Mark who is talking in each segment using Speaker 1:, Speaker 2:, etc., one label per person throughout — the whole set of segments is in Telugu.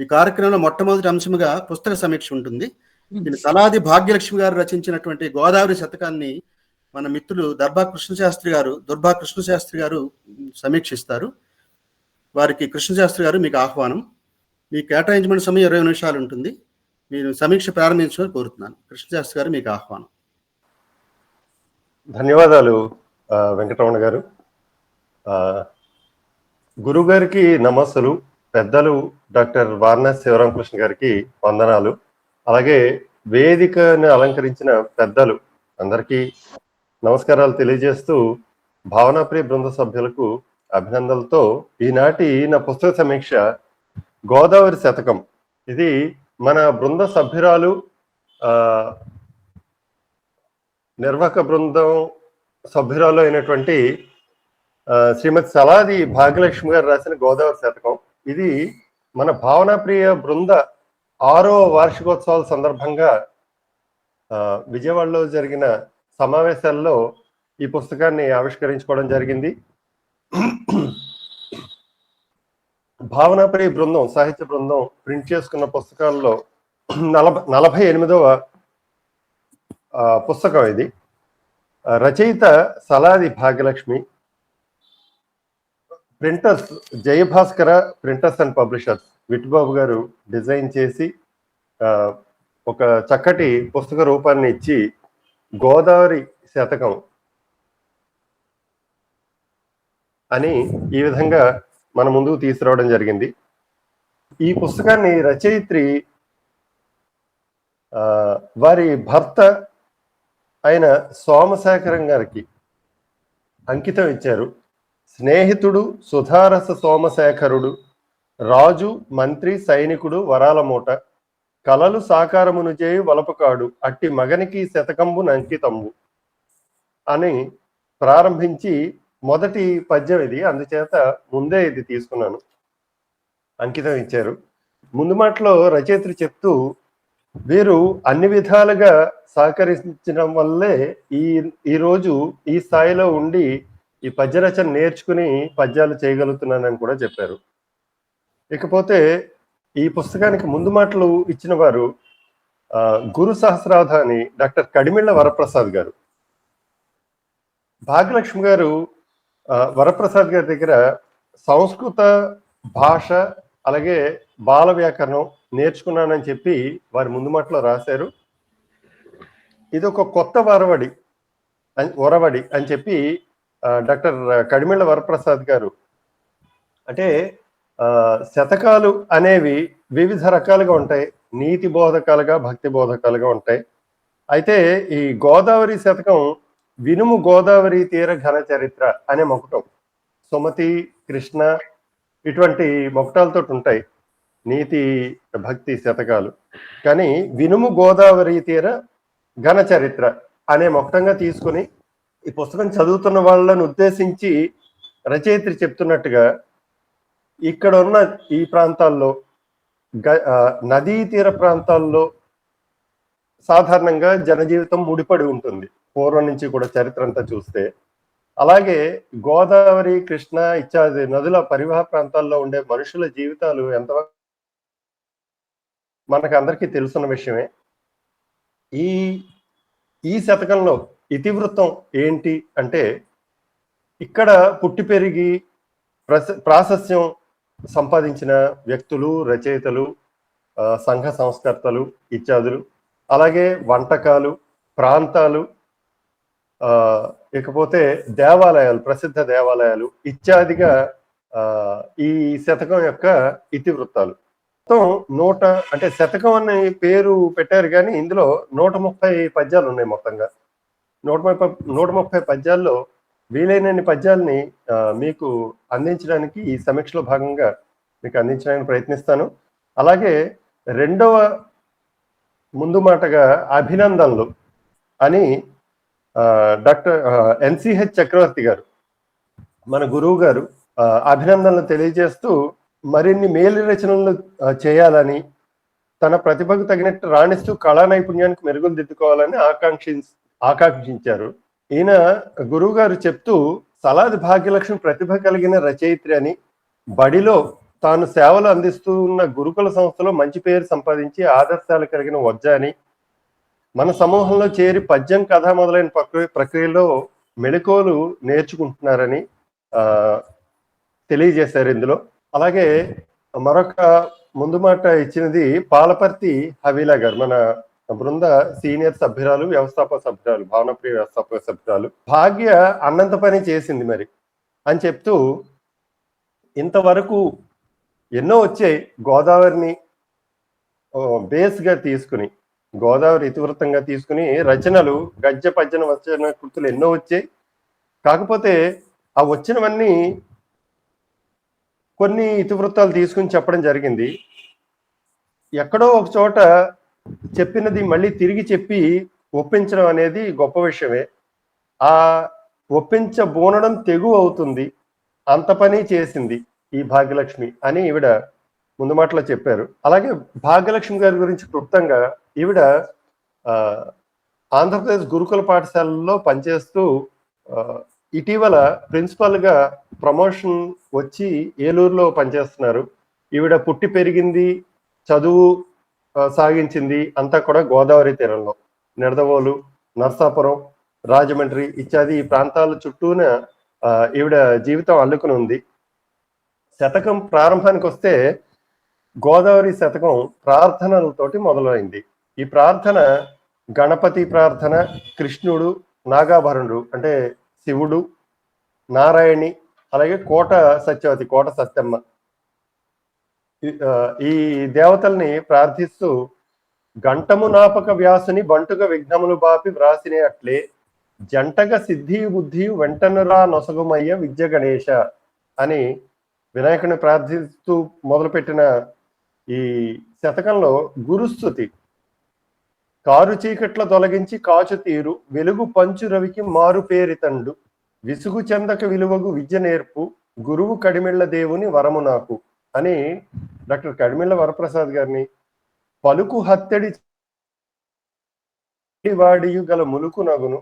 Speaker 1: ఈ కార్యక్రమంలో మొట్టమొదటి అంశముగా పుస్తక సమీక్ష ఉంటుంది. దీని తలాది భాగ్యలక్ష్మి గారు రచించినటువంటి గోదావరి శతకాన్ని మన మిత్రులు దర్భా కృష్ణశాస్త్రి గారు దుర్భా కృష్ణశాస్త్రి గారు సమీక్షిస్తారు. వారికి కృష్ణశాస్త్రి గారు మీకు ఆహ్వానం. మీ కేటాయించబడిన సమయం ఇరవై నిమిషాలు ఉంటుంది. మీరు సమీక్ష ప్రారంభించమని కోరుతున్నాను. కృష్ణశాస్త్రి గారు మీకు ఆహ్వానం.
Speaker 2: ధన్యవాదాలు వెంకటరమణ గారు. ఆ, గురువు గారికి నమస్సులు. పెద్దలు డాక్టర్ వారణాసి శివరామకృష్ణ గారికి వందనాలు. అలాగే వేదికను అలంకరించిన పెద్దలు అందరికీ నమస్కారాలు తెలియజేస్తూ భావనాప్రియ బృంద సభ్యులకు అభినందనలతో ఈనాటి నా పుస్తక సమీక్ష గోదావరి శతకం. ఇది మన బృంద సభ్యురాలు ఆ నిర్వాహక బృందం సభ్యురాలు అయినటువంటి శ్రీమతి సలాది భాగ్యలక్ష్మి గారు రాసిన గోదావరి శతకం. ఇది మన భావనాప్రియ బృంద ఆరో వార్షికోత్సవాల సందర్భంగా విజయవాడలో జరిగిన సమావేశాల్లో ఈ పుస్తకాన్ని ఆవిష్కరించుకోవడం జరిగింది. భావనాప్రియ బృందం సాహిత్య బృందం ప్రింట్ చేసుకున్న పుస్తకాల్లో నలభై నలభై ఎనిమిదవ పుస్తకం ఇది. రచయిత Saladi Bhagyalakshmi printers Jayabhaskara printers and publishers Vittubabu garu design చేసి ఒక చక్కటి పుస్తక రూపాన్ని ఇచ్చి గోదావరి శతకం అని ఈ విధంగా మన ముందుకు తీసుకురావడం జరిగింది. ఈ పుస్తకాన్ని రచయిత్రి వారి భర్త అయిన సోమశేఖరం గారికి అంకితం ఇచ్చారు. స్నేహితుడు సుధారస సోమశేఖరుడు రాజు మంత్రి సైనికుడు వరాల మూట కలలు సాకారమును చేయి వలపకాడు అట్టి మగనికి శతకంబు నంకితంబు అని ప్రారంభించి మొదటి పద్యం ఇది. అందుచేత ముందే ఇది తీసుకున్నాను. అంకితం ఇచ్చారు. ముందు మాటలో రచయిత్రి చెప్తూ వీరు అన్ని విధాలుగా సహకరించడం వల్లే ఈ ఈరోజు ఈ స్థాయిలో ఉండి ఈ పద్య రచన నేర్చుకుని పద్యాలు చేయగలుగుతున్నానని కూడా చెప్పారు. ఇకపోతే ఈ పుస్తకానికి ముందు మాటలు ఇచ్చిన వారు గురు సహస్రాధాని డాక్టర్ కడిమిళ్ళ వరప్రసాద్ గారు. భాగ్యలక్ష్మి గారు వరప్రసాద్ గారి దగ్గర సంస్కృత భాష అలాగే బాల వ్యాకరణం నేర్చుకున్నానని చెప్పి వారి ముందు మాటలో రాశారు. ఇది ఒక కొత్త వరవడి అన్- వరవడి అని చెప్పి డాక్టర్ కడిమిళ్ళ వరప్రసాద్ గారు. అంటే శతకాలు అనేవి వివిధ రకాలుగా ఉంటాయి. నీతి బోధకాలుగా భక్తి బోధకాలుగా ఉంటాయి. అయితే ఈ గోదావరి శతకం వినుము గోదావరి తీర ఘన చరిత్ర అనే మొకటం. సుమతి కృష్ణ ఇటువంటి మొకటాలతో ఉంటాయి. నీతి భక్తి శతకాలు. కానీ వినుము గోదావరి తీర ఘన చరిత్ర అనే మొకటంగా తీసుకుని ఈ పుస్తకం చదువుతున్న వాళ్ళని ఉద్దేశించి రచయిత్రి చెప్తున్నట్టుగా ఇక్కడ ఉన్న ఈ ప్రాంతాల్లో గ- నదీ తీర ప్రాంతాల్లో సాధారణంగా జనజీవితం ముడిపడి ఉంటుంది. పూర్వం నుంచి కూడా చరిత్ర అంతా చూస్తే. అలాగే గోదావరి కృష్ణ ఇత్యాది నదుల పరివాహ ప్రాంతాల్లో ఉండే మనుషుల జీవితాలు ఎంత మనకు అందరికీ తెలుసున్న విషయమే. ఈ ఈ శతకంలో ఇతివృత్తం ఏంటి అంటే ఇక్కడ పుట్టి పెరిగి ప్రస- ప్రాశస్యం సంపాదించిన వ్యక్తులు రచయితలు సంఘ సంస్కర్తలు ఇత్యాదులు అలాగే వంటకాలు ప్రాంతాలు ఇకపోతే దేవాలయాలు ప్రసిద్ధ దేవాలయాలు ఇత్యాదిగా ఈ శతకం యొక్క ఇతివృత్తాలు. మొత్తం నూట అంటే శతకం అనే పేరు పెట్టారు కానీ ఇందులో నూట ముప్పై పద్యాలు ఉన్నాయి మొత్తంగా. నూట ముప్పై నూట ముప్పై పద్యాల్లో వీలైనన్ని పద్యాల్ని మీకు అందించడానికి ఈ సమీక్షలో భాగంగా మీకు అందించడానికి ప్రయత్నిస్తాను. అలాగే రెండవ ముందు మాటగా అభినందనలు అని డాక్టర్ ఎన్సిహెచ్ చక్రవర్తి గారు మన గురువు గారు అభినందనలు తెలియజేస్తూ మరిన్ని మేలు రచనలు చేయాలని తన ప్రతిభకు తగినట్టు రాణిస్తూ కళా నైపుణ్యానికి మెరుగులు దిద్దుకోవాలని ఆకాంక్షి ఆకాంక్షించారు. ఈయన గురువు గారు చెప్తూ సలాది భాగ్యలక్ష్మి ప్రతిభ కలిగిన రచయిత్రి అని బడిలో తాను సేవలు అందిస్తూ ఉన్న గురుకుల సంస్థలో మంచి పేరు సంపాదించి ఆదర్శాలు కలిగిన వజ్జ అని మన సమూహంలో చేరి పద్యం కథ మొదలైన ప్రక్రియ ప్రక్రియలో మెళకువలు నేర్చుకుంటున్నారని తెలియజేశారు ఇందులో. అలాగే మరొక ముందు మాట ఇచ్చినది పాలపర్తి హవీలా గారు మన బృంద సీనియర్ సభ్యురాలు వ్యవస్థాపక సభ్యురాలు భావనప్రియ వ్యవస్థాపక సభ్యురాలు భాగ్య అన్నంత పని చేసింది మరి అని చెప్తూ ఇంతవరకు ఎన్నో వచ్చాయి గోదావరిని బేస్గా తీసుకుని గోదావరి ఇతివృత్తంగా తీసుకుని రచనలు గద్య పద్యన వచన కృతులు ఎన్నో వచ్చాయి. కాకపోతే ఆ వచ్చినవన్నీ కొన్ని ఇతివృత్తాలు తీసుకుని చెప్పడం జరిగింది. ఎక్కడో ఒక చోట చెప్పినది మళ్ళీ తిరిగి చెప్పి ఒప్పించడం అనేది గొప్ప విషయమే. ఆ ఒప్పించబోనడం తెగు అవుతుంది. అంత పని చేసింది ఈ భాగ్యలక్ష్మి అని ఈవిడ ముందు మాటలో చెప్పారు. అలాగే భాగ్యలక్ష్మి గారి గురించి క్లుప్తంగా ఈవిడ ఆ, ఆంధ్రప్రదేశ్ గురుకుల పాఠశాలలో పనిచేస్తూ ఇటీవల ప్రిన్సిపల్గా ప్రమోషన్ వచ్చి ఏలూరులో పనిచేస్తున్నారు. ఈవిడ పుట్టి పెరిగింది చదువు సాగించింది అంతా కూడా గోదావరి తీరంలో. నిడదవోలు నర్సాపురం రాజమండ్రి ఇత్యాది ఈ ప్రాంతాల చుట్టూన ఆ, ఈవిడ జీవితం అల్లుకుని ఉంది. శతకం ప్రారంభానికి వస్తే గోదావరి శతకం ప్రార్థనలతోటి మొదలైంది. ఈ ప్రార్థన గణపతి ప్రార్థన కృష్ణుడు నాగాభరణుడు అంటే శివుడు నారాయణి అలాగే కోట సత్యవతి కోట సత్యమ్మ ఈ- దేవతల్ని ప్రార్థిస్తూ గంటము నాపక వ్యాసుని బంటుగా విఘ్నములు బాపి వ్రాసినే అట్లే జంటగా సిద్ధి బుద్ధి వెంటనురా నొసగుమయ్య విద్య గణేశ అని వినాయకుని ప్రార్థిస్తూ మొదలుపెట్టిన ఈ శతకంలో గురుస్థుతి. కారు చీకట్ల తొలగించి కాచు తీరు వెలుగు పంచు రవికి మారు పేరితండు విసుగు చెందక విలువగు విద్య నేర్పు గురువు కడిమిళ్ళ దేవుని వరము నాకు అని డాక్టర్ కడిమిళ్ళ వరప్రసాద్ గారిని పలుకు హత్తడి వాడియు గల ములుకు నగును.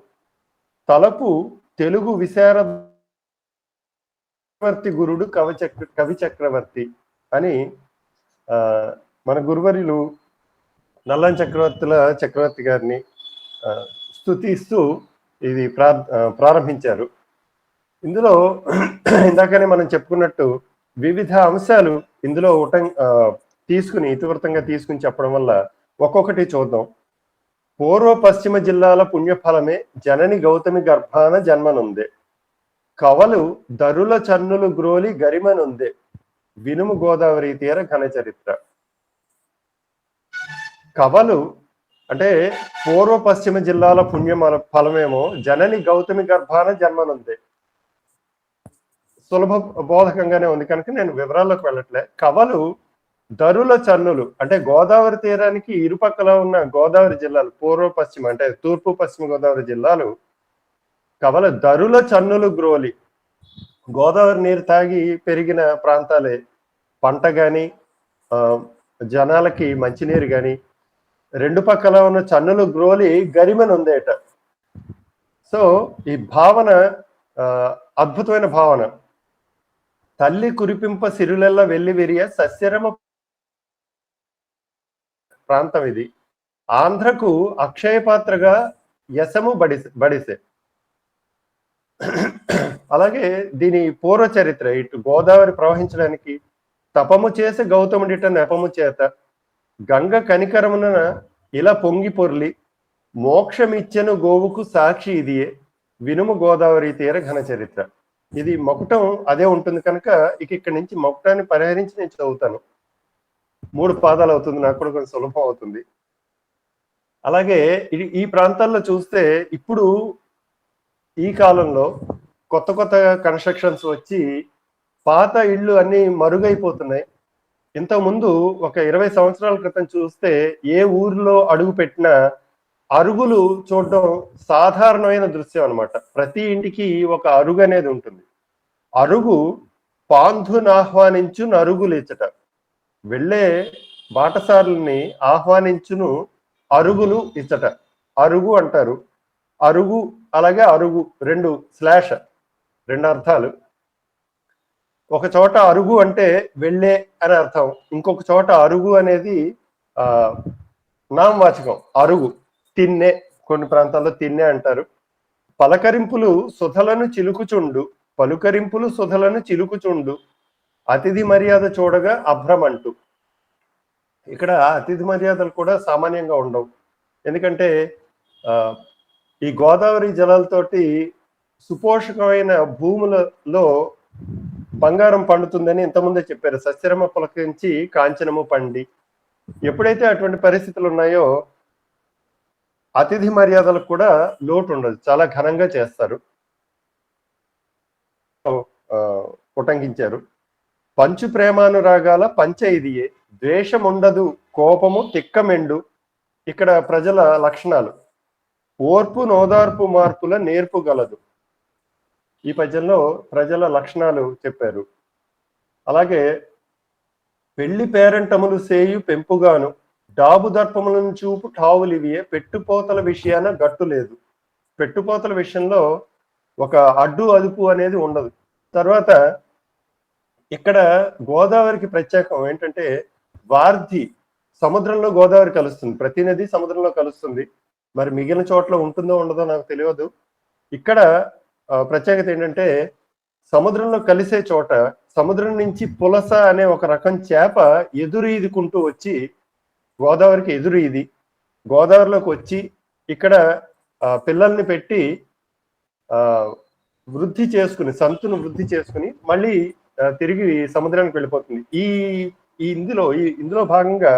Speaker 2: తలపు తెలుగు విశారవర్తి గురుడు కవచక్ర కవి చక్రవర్తి అని మన గురువరులు నల్లం చక్రవర్తుల చక్రవర్తి గారిని స్థుతిస్తూ స్తుతిస్తూ ఇది ప్రా ప్రారంభించారు. ఇందులో ఇందాకనే మనం చెప్పుకున్నట్టు వివిధ అంశాలు ఇందులో ఉటం తీసుకుని ఇతివృత్తంగా తీసుకుని చెప్పడం వల్ల ఒక్కొక్కటి చూద్దాం. పూర్వ పశ్చిమ జిల్లాల పుణ్యఫలమే జనని గౌతమి గర్భాన జన్మనుందే. కవలు దరుల చన్నులు గ్రోలి గరిమనుందే. వినుము గోదావరి తీర ఘన చరిత్ర. కవలు అంటే పూర్వ పశ్చిమ జిల్లాల పుణ్యమల ఫలమేమో జనని గౌతమి గర్భాన జన్మనుంది. సులభ బోధకంగానే ఉంది. కనుక నేను వివరాల్లోకి వెళ్ళట్లే. కవలు దరుల చన్నులు అంటే గోదావరి తీరానికి ఇరుపక్కల ఉన్న గోదావరి జిల్లాలు పూర్వ పశ్చిమ అంటే తూర్పు పశ్చిమ గోదావరి జిల్లాలు కవల దరుల చన్నులు గ్రోలి. గోదావరి నీరు తాగి పెరిగిన ప్రాంతాలే. పంట కానీ జనాలకి మంచినీరు కానీ రెండు పక్కల ఉన్న చన్నులు గ్రోలి గరిమని ఉందేట. సో ఈ భావన అద్భుతమైన భావన. తల్లి కురిపింప సిరులెల్ల వెల్లి విరియ సస్యరమ ప్రాంతం ఇది. ఆంధ్రకు అక్షయ పాత్రగా యశము బడిసె బడిసె. అలాగే దీని పూర్వ చరిత్ర ఇటు గోదావరి ప్రవహించడానికి తపము చేసి గౌతముడిట నెపము చేత గంగ కనికరమున ఇలా పొంగి పొర్లి మోక్షమిచ్చెను గోవుకు సాక్షి ఇదియే వినుము గోదావరి తీర ఘన చరిత్ర. ఇది మొకటం అదే ఉంటుంది కనుక ఇక ఇక్కడి నుంచి మొకటాన్ని పరిహరించి నేను చదువుతాను. మూడు పాదాలు అవుతుంది నాకు కూడా కొంచెం సులభం అవుతుంది. అలాగే ఇది- ఈ ప్రాంతాల్లో చూస్తే ఇప్పుడు ఈ కాలంలో కొత్త కొత్త కన్స్ట్రక్షన్స్ వచ్చి పాత ఇళ్ళు అన్నీ మరుగైపోతున్నాయి. ఇంతకుముందు ఒక ఇరవై సంవత్సరాల క్రితం చూస్తే ఏ ఊర్లో అడుగు పెట్టినా అరుగులు చూడడం సాధారణమైన దృశ్యం అనమాట ప్రతి ఇంటికి ఒక అరుగు అనేది ఉంటుంది. అరుగు పాంధుని ఆహ్వానించు నరుగులిచ్చట వెళ్ళే బాటసారుల్ని ఆహ్వానించును అరుగులు ఇచ్చట. అరుగు అంటారు. అరుగు అలాగే అరుగు రెండు స్లాష్ రెండు అర్థాలు. ఒక చోట అరుగు అంటే వెళ్ళే అని అర్థం. ఇంకొక చోట అరుగు అనేది నామవాచకం అరుగు. తిన్నే కొన్ని ప్రాంతాల్లో తిన్నే అంటారు. పలకరింపులు సుధలను చిలుకుచుండు పలుకరింపులు సుధలను చిలుకుచుండు అతిథి మర్యాద చూడగా అభ్రమంటు ఇక్కడ అతిథి మర్యాదలు కూడా సామాన్యంగా ఉండవు. ఎందుకంటే ఆ ఈ గోదావరి జలాలతోటి సుపోషకమైన భూములలో బంగారం పండుతుందని ఇంతకుముందే చెప్పారు. సస్యరమ పులకించి కాంచనము పండి. ఎప్పుడైతే అటువంటి పరిస్థితులు ఉన్నాయో అతిథి మర్యాదలకు కూడా లోటు ఉండదు చాలా ఘనంగా చేస్తారు. ఉటంకించారు. పంచు ప్రేమానురాగాల పంచ ఇదియే ద్వేషం ఉండదు కోపము తిక్కమెండు. ఇక్కడ ప్రజల లక్షణాలు. ఓర్పు నోదార్పు మార్పుల నేర్పు గలదు. ఈ పద్యంలో ప్రజల లక్షణాలు చెప్పారు. అలాగే పెళ్ళి పేరంటములు సేయు పెంపుగాను. డాబు దర్పములను చూపు ఠావులివియే. పెట్టుపోతల విషయాన గట్టు లేదు. పెట్టుపోతల విషయంలో ఒక అడ్డు అదుపు అనేది ఉండదు. తర్వాత ఇక్కడ గోదావరికి ప్రత్యేకం ఏంటంటే వార్ధి సముద్రంలో గోదావరి కలుస్తుంది. ప్రతి నది సముద్రంలో కలుస్తుంది. మరి మిగిలిన చోట్ల ఉంటుందో ఉండదో నాకు తెలియదు. ఇక్కడ ప్రత్యేకత ఏంటంటే సముద్రంలో కలిసే చోట సముద్రం నుంచి పులస అనే ఒక రకం చేప ఎదురు ఈదుకుంటూ వచ్చి గోదావరికి ఎదురు ఇది. గోదావరిలోకి వచ్చి ఇక్కడ ఆ, పిల్లల్ని పెట్టి ఆ వృద్ధి చేసుకుని సంతును వృద్ధి చేసుకుని మళ్ళీ తిరిగి సముద్రానికి వెళ్ళిపోతుంది. ఈ ఈ ఇందులో ఈ ఇందులో భాగంగా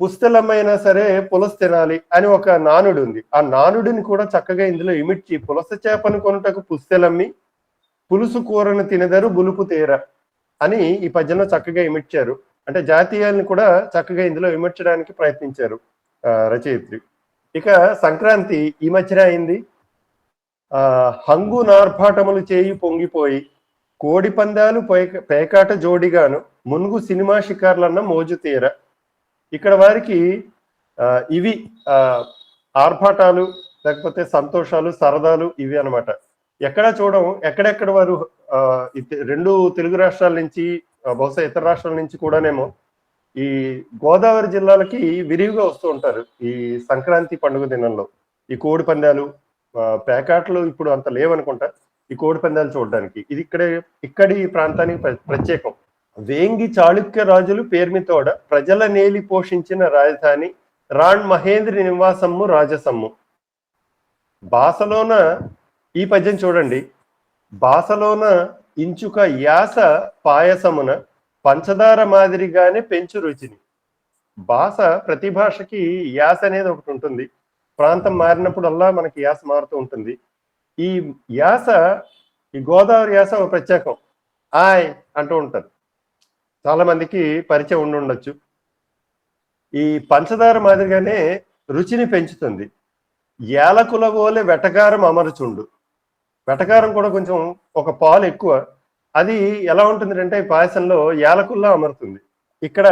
Speaker 2: పుస్తలమైనా సరే పులస తినాలి అని ఒక నానుడు ఉంది. ఆ నానుడిని కూడా చక్కగా ఇందులో ఇమిడ్చి పులస చేపను కొనుటకు పుస్తెలమ్మి పులుసు కూరను తినదరు బులుపు తీర అని ఈ పద్యంలో చక్కగా ఇమిడ్చారు అంటే జాతీయాలను కూడా చక్కగా ఇందులో విమర్శడానికి ప్రయత్నించారు రచయిత్రి. ఇక సంక్రాంతి ఈ మధ్యన అయింది. ఆ హంగు నార్భాటములు చేయి పొంగిపోయి కోడి పందాలు పేకాట జోడిగాను మునుగు సినిమా షికార్లన్న మోజు తీర. ఇక్కడ వారికి ఇవి ఆ, ఆర్భాటాలు లేకపోతే సంతోషాలు సరదాలు ఇవి అన్నమాట. ఎక్కడ చూడం ఎక్కడెక్కడ వారు రెండు తెలుగు రాష్ట్రాల నుంచి బహుశా ఇతర రాష్ట్రాల నుంచి కూడానేమో ఈ గోదావరి జిల్లాలకి విరివిగా వస్తూ ఉంటారు ఈ సంక్రాంతి పండుగ దినంలో. ఈ కోడి పందాలు పేకాట్లు ఇప్పుడు అంత లేవనుకుంటా. ఈ కోడి పందాలు చూడడానికి. ఇది ఇక్కడే ఇక్కడి ప్రాంతానికి ప్ర- ప్రత్యేకం. వేంగి చాళుక్య రాజులు పేర్మితోడ ప్రజల నేలి పోషించిన రాజధాని రాణ్ మహేంద్ర నివాసమ్ము రాజసమ్ము. బాసలోన ఈ పద్యం చూడండి. బాసలోన ఇంచుక యాస పాయసమున పంచదార మాదిరిగానే పెంచు రుచిని. భాష ప్రతి భాషకి యాస అనేది ఒకటి ఉంటుంది. ప్రాంతం మారినప్పుడల్లా మనకి యాస మారుతూ ఉంటుంది. ఈ యాస ఈ గోదావరి యాస ఒక ప్రత్యేకం. ఆయ్ అంటూ ఉంటారు. చాలా మందికి పరిచయం ఉండి ఉండొచ్చు. ఈ పంచదార మాదిరిగానే రుచిని పెంచుతుంది. ఏలకుల పోలే వెటకారం అమరుచుండు. వెటకారం కూడా కొంచెం ఒక పాలు ఎక్కువ. అది ఎలా ఉంటుంది అంటే పాయసంలో ఏలకుల్లా అమరుతుంది. ఇక్కడ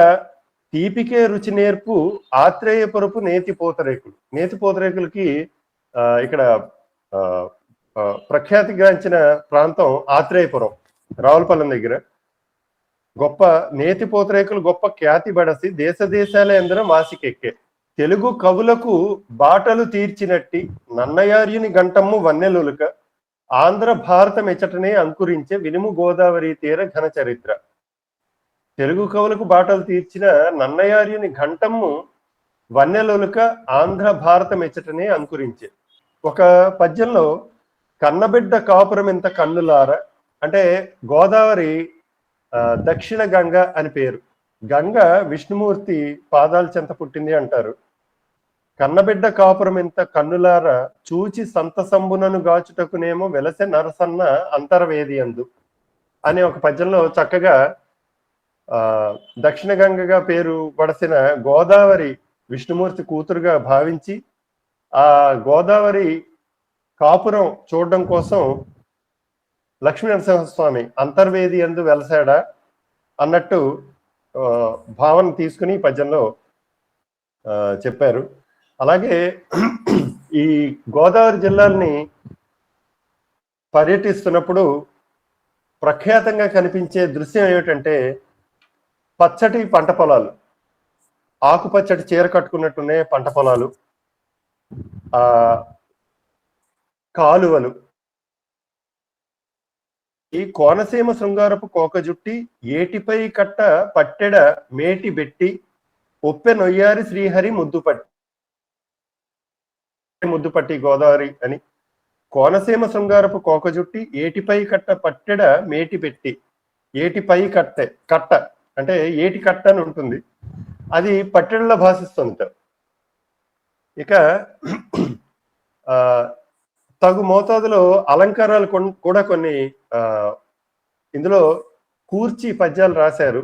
Speaker 2: తీపికే రుచి నేర్పు ఆత్రేయ పరుపు నేతి పూతరేకులు. నేతి పూతరేకులకి ఆ, ఇక్కడ ఆ, ప్రఖ్యాతిగాంచిన ప్రాంతం ఆత్రేయపురం రావులపాలెం దగ్గర. గొప్ప నేతి పూతరేకులు గొప్ప ఖ్యాతి బడసి దేశ దేశాల ఎందరో మాసికెక్కే తెలుగు కవులకు బాటలు తీర్చినట్టి నన్నయార్యుని గంటమ్ము వన్నెలులక. ఆంధ్ర భారత మెచ్చటనే అంకురించే వినుము గోదావరి తీర ఘన చరిత్ర. తెలుగు కవులకు బాటలు తీర్చిన నన్నయార్యుని ఘంటమ్ము వన్నెలొలుక ఆంధ్ర భారత మెచ్చటనే అంకురించే. ఒక పద్యంలో కన్నబిడ్డ కాపురం కన్నులార అంటే గోదావరి ఆ, దక్షిణ గంగ అని పేరు. గంగ విష్ణుమూర్తి పాదాల చెంత పుట్టింది అంటారు. కన్నబిడ్డ కాపురం ఇంత కన్నులార చూచి సంతసంబునను గాచుటకునేమో వెలసె నరసన్న అంతర్వేది అందు అనే ఒక పద్యంలో చక్కగా ఆ దక్షిణ గంగగా పేరు పడసిన గోదావరి విష్ణుమూర్తి కూతురుగా భావించి ఆ గోదావరి కాపురం చూడడం కోసం లక్ష్మీ నరసింహస్వామి అంతర్వేది ఎందు వెలసాడా అన్నట్టు భావన తీసుకుని ఈ పద్యంలో చెప్పారు. అలాగే ఈ గోదావరి జిల్లాల్ని పర్యటిస్తున్నప్పుడు ప్రఖ్యాతంగా కనిపించే దృశ్యం ఏమిటంటే పచ్చటి పంట పొలాలు. ఆకుపచ్చటి చీర కట్టుకున్నట్టునే పంట పొలాలు. ఆ కాలువలు. ఈ కోనసీమ శృంగారపు కోక జుట్టి ఏటిపై కట్ట పట్టెడ మేటి బెట్టి ఒప్పె నొయ్యారి శ్రీహరి ముద్దుపట్టి. ముద్దుపట్టి గోదావరి అని. కోనసీమ శృంగారపు కోకజుట్టి ఏటిపై కట్ట పట్టెడ మేటి పెట్టి ఏటిపై కట్టే కట్ట అంటే ఏటి కట్ట అని ఉంటుంది. అది పట్టెడలో భాషిస్తుంది ఇక తగు మోతాదులో అలంకారాలు కూడా కొన్ని ఆ ఇందులో కూర్చి పద్యాలు రాశారు.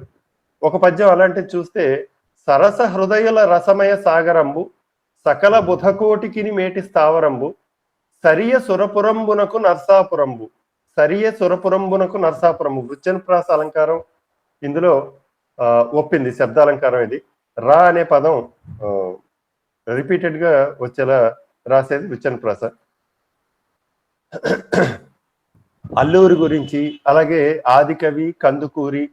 Speaker 2: ఒక పద్యం అలాంటిది చూస్తే సరస హృదయుల రసమయ సాగరంబు సకల బుధకోటికిని మేటి స్థావరంబు సరియ సురపురంబునకు నర్సాపురంబు సరియ సురపురంబునకు నర్సాపురంబు. వృచ్చన ప్రాస అలంకారం ఇందులో ఒప్పింది శబ్దాలంకారం ఇది. రా అనే పదం రిపీటెడ్గా వచ్చేలా రాసేది వృచ్చన ప్రాస. అల్లూరి గురించి అలాగే ఆదికవి కందుకూరి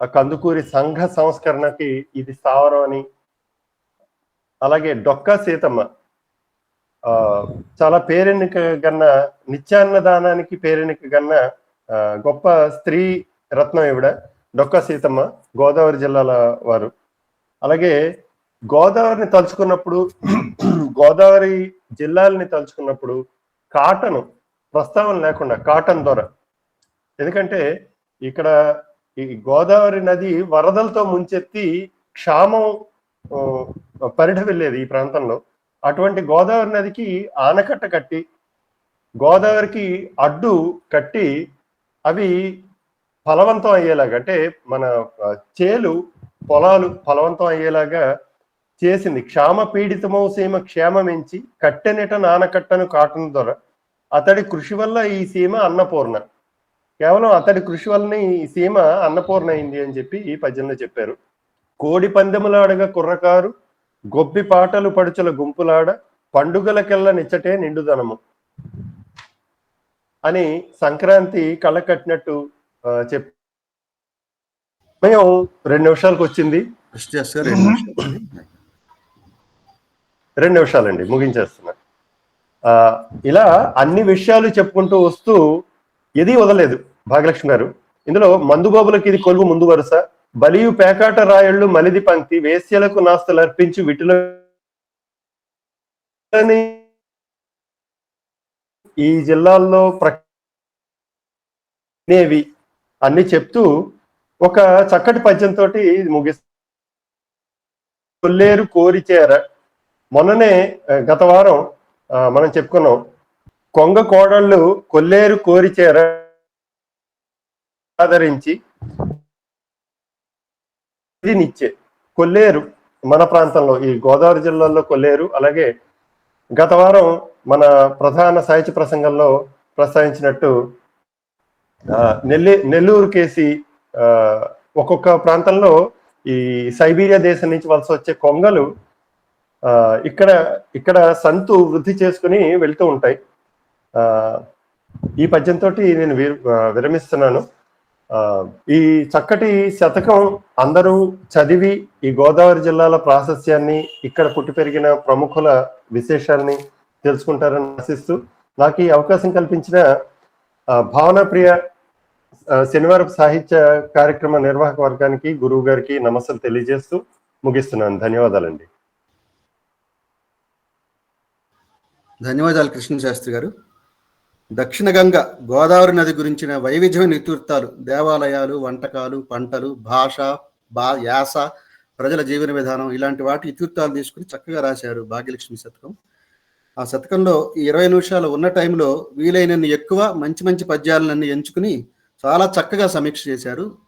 Speaker 2: ఆ కందుకూరి సంఘ సంస్కరణకి ఇది స్థావరం అని అలాగే డొక్కా సీతమ్మ. ఆ చాలా పేరెన్నిక గన్న నిత్యాన్నదానానికి పేరెన్నిక గన్న గొప్ప స్త్రీ రత్నం ఇవిడ డొక్కా సీతమ్మ గోదావరి జిల్లాల వారు. అలాగే గోదావరిని తలుచుకున్నప్పుడు గోదావరి జిల్లాలని తలుచుకున్నప్పుడు కాటన్ ప్రస్తావన లేకుండా కాటన్ ద్వారా ఎందుకంటే ఇక్కడ ఈ గోదావరి నది వరదలతో ముంచెత్తి క్షామం పరిట వెళ్ళేది ఈ ప్రాంతంలో. అటువంటి గోదావరి నదికి ఆనకట్ట కట్టి గోదావరికి అడ్డు కట్టి అవి ఫలవంతం అయ్యేలాగా అంటే మన చేలు పొలాలు ఫలవంతం అయ్యేలాగా చేసింది. క్షామ పీడితమౌ సీమ క్షేమమించి కట్టెనిట నానకట్టను కాటం ద్వారా అతడి కృషి వల్ల ఈ సీమ అన్నపూర్ణ. కేవలం అతడి కృషి వల్లనే ఈ సీమ అన్నపూర్ణ అయింది అని చెప్పి ఈ పద్యంలో చెప్పారు. కోడి పందెములాడగా కుర్రకారు గొబ్బి పాటలు పడుచుల గుంపులాడ పండుగలకెల్లా నిచ్చటే నిండుదనము అని సంక్రాంతి కళ్ళ కట్టినట్టు చెప్ సమయం రెండు నిమిషాలకు వచ్చింది.
Speaker 1: రెండు నిమిషాలు.
Speaker 2: రెండు నిమిషాలండి ముగించేస్తున్నా. ఆ, ఇలా అన్ని విషయాలు చెప్పుకుంటూ వస్తూ ఏది వదలేదు భాగ్యలక్ష్మి గారు. ఇందులో మందుగోబులకి ఇది కొలువు ముందు వరుస. బలియు పేకాట రాయళ్ళు మలిది పంక్తి వేశ్యలకు నాస్తులు అర్పించి విటుల ఈ జిల్లాల్లో ప్రనేవి అన్ని చెప్తూ ఒక చక్కటి పద్యంతో ముగిస్ కొల్లేరు కోరిచేర. మొన్ననే గత వారం మనం చెప్పుకున్నాం. కొంగ కోడళ్ళు కొల్లేరు కోరిచేర ఆదరించి ఇది నిచ్చే కొల్లేరు మన ప్రాంతంలో ఈ గోదావరి జిల్లాలో కొల్లేరు అలాగే గత వారం మన ప్రధాన సాహిత్య ప్రసంగంలో ప్రస్తావించినట్టు ఆ, నెల్లి నెల్లూరు కేసి ఆ, ఒక్కొక్క ప్రాంతంలో ఈ సైబీరియా దేశం నుంచి వలస వచ్చే కొంగలు ఆ, ఇక్కడ ఇక్కడ సంతు వృద్ధి చేసుకుని వెళ్తూ ఉంటాయి. ఆ, ఈ పద్యంతో నేను వి- విరమిస్తున్నాను. ఈ చక్కటి శతకం అందరూ చదివి ఈ గోదావరి జిల్లాల ప్రాశస్యాన్ని ఇక్కడ పుట్టి పెరిగిన ప్రముఖుల విశేషాల్ని తెలుసుకుంటారని ఆశిస్తూ నాకు ఈ అవకాశం కల్పించిన భావన ప్రియ శనివారం సాహిత్య కార్యక్రమ నిర్వాహక వర్గానికి గురువు గారికి నమస్సులు తెలియజేస్తూ ముగిస్తున్నాను. ధన్యవాదాలండి.
Speaker 1: ధన్యవాదాలు కృష్ణ శాస్త్రి గారు. దక్షిణ గంగ గోదావరి నది గురించిన వైవిధ్యమైన ఇతివృత్తాలు దేవాలయాలు వంటకాలు పంటలు భాష బా యాస ప్రజల జీవన విధానం ఇలాంటి వాటి ఇతివృత్తాలు తీసుకుని చక్కగా రాశారు భాగ్యలక్ష్మి శతకం. ఆ శతకంలో ఈ ఇరవై నిమిషాలు ఉన్న టైంలో వీలైనన్ని ఎక్కువ మంచి మంచి పద్యాలన్నీ ఎంచుకుని చాలా చక్కగా సమీక్ష చేశారు.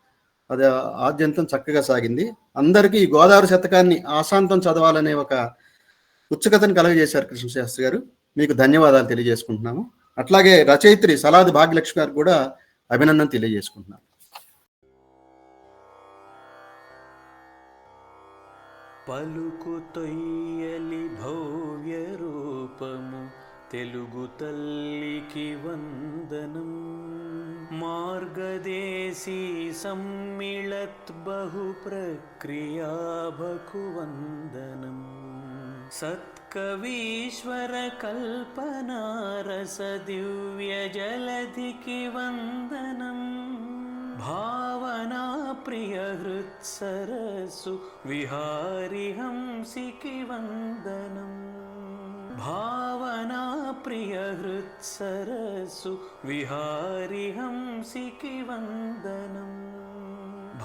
Speaker 1: అది ఆద్యంతం చక్కగా సాగింది. అందరికీ ఈ గోదావరి శతకాన్ని ఆశాంతం చదవాలనే ఒక ఉత్సుకతను కలగజేశారు కృష్ణశాస్త్రి గారు. మీకు ధన్యవాదాలు తెలియజేసుకుంటున్నాము. అట్లాగే రచయిత్రి సలాది భాగ్యలక్ష్మి గారు కూడా అభినందన తెలియజేసుకుంటున్నాను
Speaker 3: పలుకు తొయ్యలి భవ్య రూపము తెలుగు తల్లికి వందనం. మార్గదేశీ సమ్మిళత్ బహు ప్రక్రియాభకు వందనం. సత్ కల్పనారస దివ్య జలధికి వందనం భావనా ప్రియ హృత్సరసు విహారి హంసికి